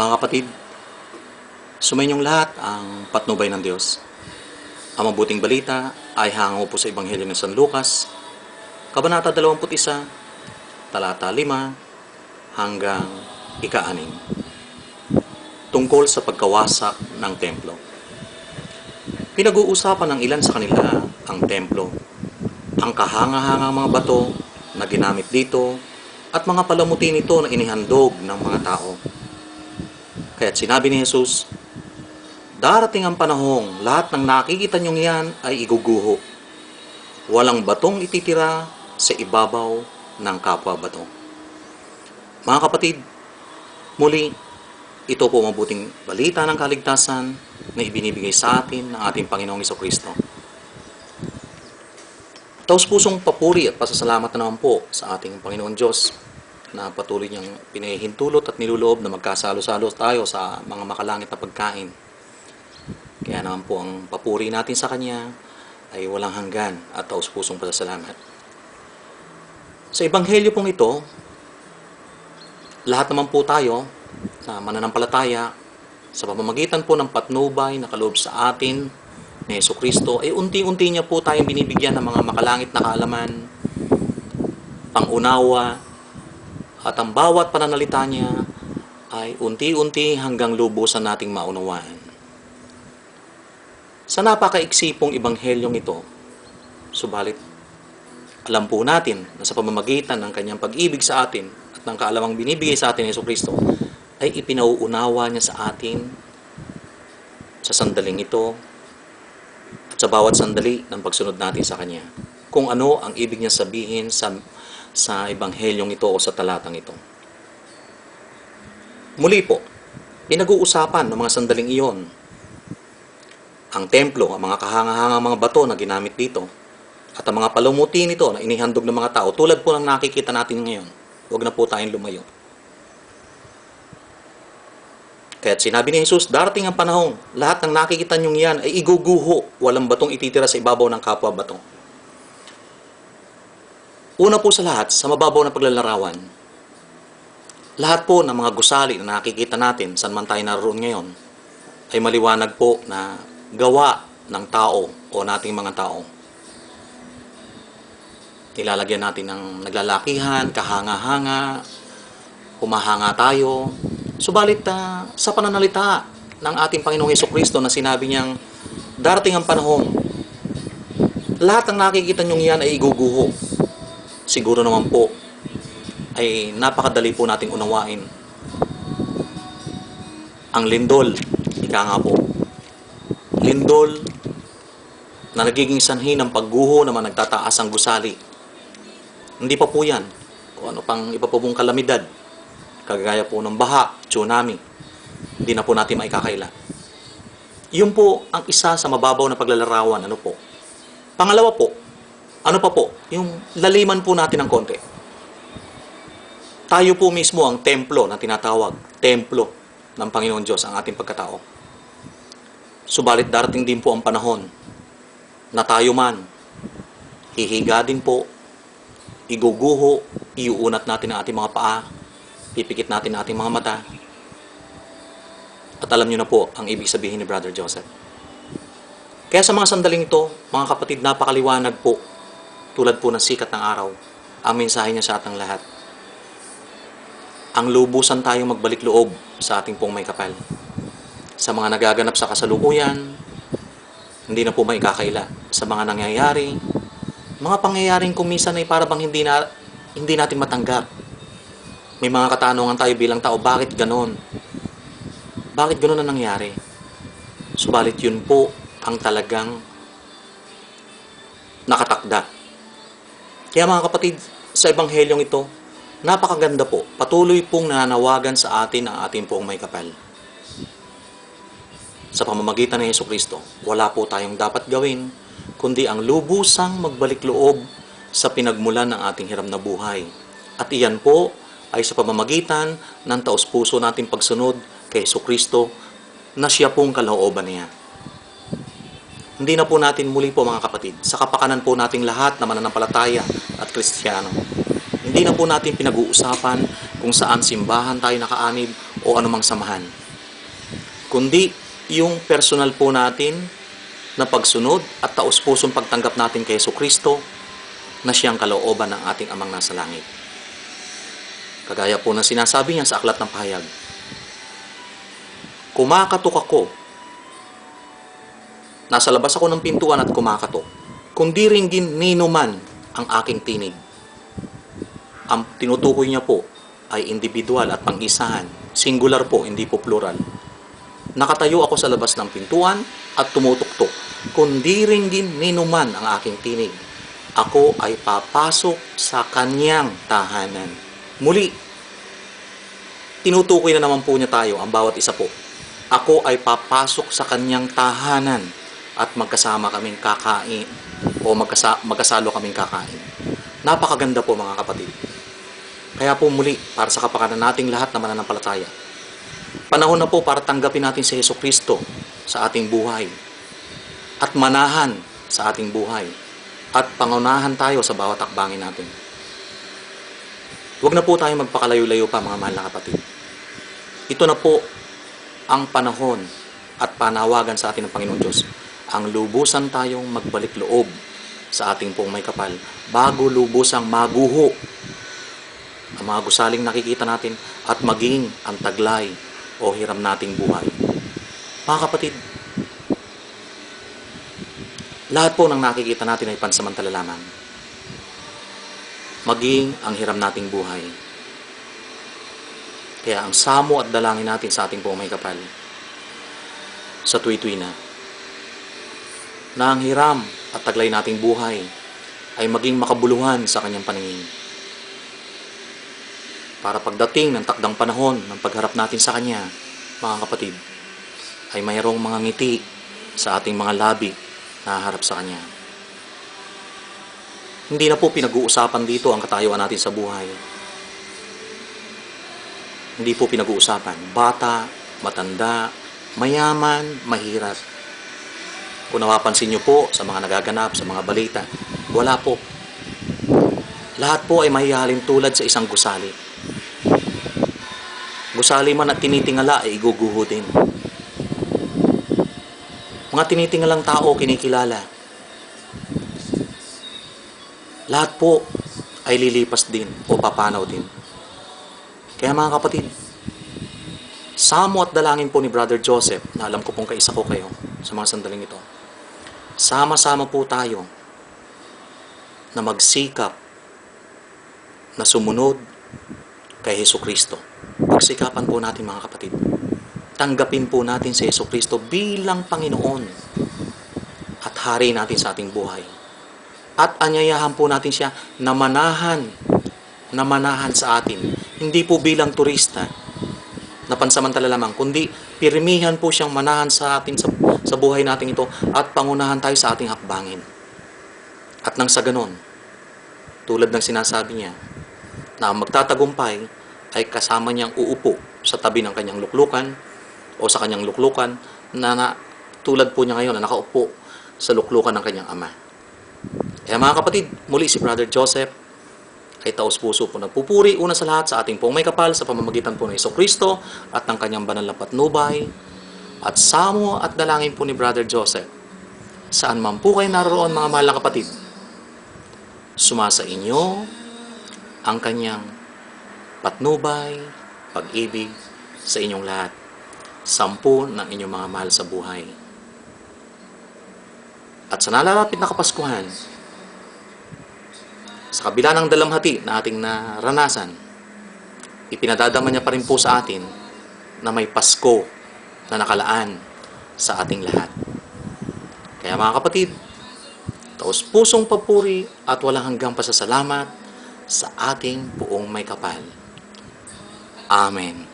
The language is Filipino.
Mga kapatid, sumayinyong lahat ang patnubay ng Diyos. Ang mabuting balita ay hango po sa Ebanghelyo ng San Lucas, Kabanata 21, talata 5 hanggang ika-6. Tungkol sa pagkawasak ng templo. Pinag-uusapan ng ilan sa kanila ang templo, ang kahanga-hangang mga bato na ginamit dito at mga palamuti nito na inihandog ng mga tao. Kaya't sinabi ni Jesus, Darating ang panahong lahat ng nakikita niyong yan ay iguguho. Walang batong ititira sa ibabaw ng kapwa bato. Mga kapatid, muli, ito po mabuting balita ng kaligtasan na ibinibigay sa atin ng ating Panginoong Iso Kristo. Taos pusong papuri at pasasalamat na naman po sa ating Panginoon Diyos na patuloy niyang pinahihintulot at niluloob na magkasalo-salo tayo sa mga makalangit na pagkain. Kaya naman po ang papuri natin sa Kanya ay walang hanggan at taos pusong pasasalamat. Sa Ebanghelyo pong ito, lahat naman po tayo na mananampalataya sa pamamagitan po ng patnubay na kaloob sa atin ni Yeso Kristo, ay unti-unti niya po tayong binibigyan ng mga makalangit na kaalaman, pangunawa, at ang bawat pananalita niya ay unti-unti hanggang lubusan nating maunawaan. Sa napakaiksi pong ebanghelyong ito, subalit alam po natin na sa pamamagitan ng kanyang pag-ibig sa atin at ng kaalamang binibigay sa atin ni Kristo, ay ipinauunawa niya sa atin sa sandaling ito at sa bawat sandali ng pagsunod natin sa Kanya. Kung ano ang ibig niya sabihin sa, sa ebanghelyong ito o sa talatang ito. Muli po, pinag-uusapan ng mga sandaling iyon ang templo, ang mga kahanga-hanga mga bato na ginamit dito, at ang mga palumuti nito na inihandog ng mga tao, tulad po ng nakikita natin ngayon. Huwag na po tayong lumayo. Kaya't sinabi ni Jesus, darating ang panahong, lahat ng nakikita niyong yan ay iguguho, walang batong ititira sa ibabaw ng kapwa bato. Una po sa lahat, sa mababaw na paglalarawan, lahat po ng mga gusali na nakikita natin, saan man tayo naroon ngayon, ay maliwanag po na gawa ng tao o nating mga tao. Nilalagyan natin ng naglalakihan, kahanga-hanga, humahanga tayo. Subalit ah, sa pananalita ng ating Panginoong Yeso Kristo na sinabi niyang darating ang panahon, lahat ng nakikita niyong yan ay iguguho. Siguro naman po ay napakadali po nating unawain. Ang lindol, ika nga po, lindol na nagiging sanhi ng pagguho naman nagtataas ang gusali. Hindi pa po yan. Kung ano pang iba kalamidad. Kagaya po ng baha, tsunami. Hindi na po natin maikakaila. Yun po ang isa sa mababaw na paglalarawan. Ano po? Pangalawa po, ano pa po? Yung laliman po natin ng konti. Tayo po mismo ang templo na tinatawag. Templo ng Panginoon Diyos ang ating pagkatao. Subalit darating din po ang panahon na tayo man, hihiga din po, iguguho, iuunat natin ang ating mga paa, pipikit natin ang ating mga mata. At alam niyo na po ang ibig sabihin ni Brother Joseph. Kaya sa mga sandaling ito, mga kapatid, napakaliwanag po, tulad po ng sikat ng araw, ang mensahe niya sa ating lahat. Ang lubusan tayong magbalik loob sa ating pong may kapal. Sa mga nagaganap sa kasalukuyan, hindi na po may kakaila. Sa mga nangyayari, mga pangyayaring kumisan ay para bang hindi, na, hindi natin matanggap. May mga katanungan tayo bilang tao, bakit ganon? Bakit ganon ang nangyari? Subalit yun po ang talagang nakatakda. Kaya mga kapatid, sa ebanghelyong ito, napakaganda po. Patuloy pong nananawagan sa atin ang ating pong may kapal. Sa pamamagitan ng Yeso Kristo, wala po tayong dapat gawin, kundi ang lubusang magbalik loob sa pinagmulan ng ating hiram na buhay. At iyan po ay sa pamamagitan ng taos puso nating pagsunod kay Yeso Kristo na siya pong kalooban niya. Hindi na po natin muli po mga kapatid, sa kapakanan po nating lahat na mananampalataya at Kristiyano. Hindi na po natin pinag-uusapan kung saan simbahan tayo nakaanib o anumang samahan. Kundi yung personal po natin na pagsunod at taus-pusong pagtanggap natin kay Yeso Kristo na siyang kalooban ng ating amang nasa langit. Kagaya po ng sinasabi niya sa aklat ng pahayag. Kumakatok ako. Nasa labas ako ng pintuan at kumakatok. Kung di rin ninuman ang aking tinig. Ang tinutukoy niya po ay individual at pang-isahan. Singular po, hindi po plural. Nakatayo ako sa labas ng pintuan at tumutuktok. Kung di rin ninuman ang aking tinig, ako ay papasok sa kanyang tahanan. Muli, tinutukoy na naman po niya tayo, ang bawat isa po. Ako ay papasok sa kanyang tahanan at magkasama kaming kakain o magkasa- magkasalo kaming kakain. Napakaganda po mga kapatid. Kaya po muli, para sa kapakanan nating lahat na mananampalataya, panahon na po para tanggapin natin si Yeso Kristo sa ating buhay at manahan sa ating buhay at pangunahan tayo sa bawat akbangin natin. Huwag na po tayo magpakalayo-layo pa mga mahal na kapatid. Ito na po ang panahon at panawagan sa atin ng Panginoon Diyos. Ang lubusan tayong magbalik loob sa ating pong may kapal bago lubusang maguho ang mga gusaling nakikita natin at maging ang taglay o hiram nating buhay. Mga kapatid, lahat po ng nakikita natin ay pansamantala lamang. Maging ang hiram nating buhay. Kaya ang samo at dalangin natin sa ating pong may kapal sa tuwi-tuwi na na ang hiram at taglay nating buhay ay maging makabuluhan sa kanyang paningin. Para pagdating ng takdang panahon ng pagharap natin sa Kanya, mga kapatid, ay mayroong mga ngiti sa ating mga labi na harap sa Kanya. Hindi na po pinag-uusapan dito ang katayuan natin sa buhay. Hindi po pinag-uusapan. Bata, matanda, mayaman, mahirap. Kung napapansin nyo po sa mga nagaganap, sa mga balita, wala po. Lahat po ay mahihalin tulad sa isang gusali. Gusali man at tinitingala ay iguguho din. Mga tinitingalang tao kinikilala. Lahat po ay lilipas din o papanaw din. Kaya mga kapatid, samo at dalangin po ni Brother Joseph, na alam ko pong kaisa ko kayo sa mga sandaling ito. Sama-sama po tayo na magsikap na sumunod kay Heso Kristo. Pagsikapan po natin mga kapatid. Tanggapin po natin si Heso Kristo bilang Panginoon at Hari natin sa ating buhay. At anyayahan po natin siya na manahan, na manahan sa atin. Hindi po bilang turista na pansamantala lamang, kundi pirmihan po siyang manahan sa atin sa, sa buhay natin ito at pangunahan tayo sa ating hakbangin. At nang sa ganon, tulad ng sinasabi niya, na ang magtatagumpay ay kasama niyang uupo sa tabi ng kanyang luklukan o sa kanyang luklukan na, na tulad po niya ngayon na nakaupo sa luklukan ng kanyang ama. Kaya mga kapatid, muli si Brother Joseph ay taos puso po nagpupuri una sa lahat sa ating pong may kapal sa pamamagitan po ng Iso Kristo at ng kanyang banal na patnubay at samo at dalangin po ni Brother Joseph saan man po kayo naroon mga mahal na kapatid sumasa inyo ang kanyang patnubay, pag-ibig sa inyong lahat. Sampu ng inyong mga mahal sa buhay. At sa nalalapit na Kapaskuhan, sa kabila ng dalamhati na ating naranasan, ipinadadama niya pa rin po sa atin na may Pasko na nakalaan sa ating lahat. Kaya mga kapatid, taos pusong papuri at walang hanggang pasasalamat sa ating buong may kapal. Amen.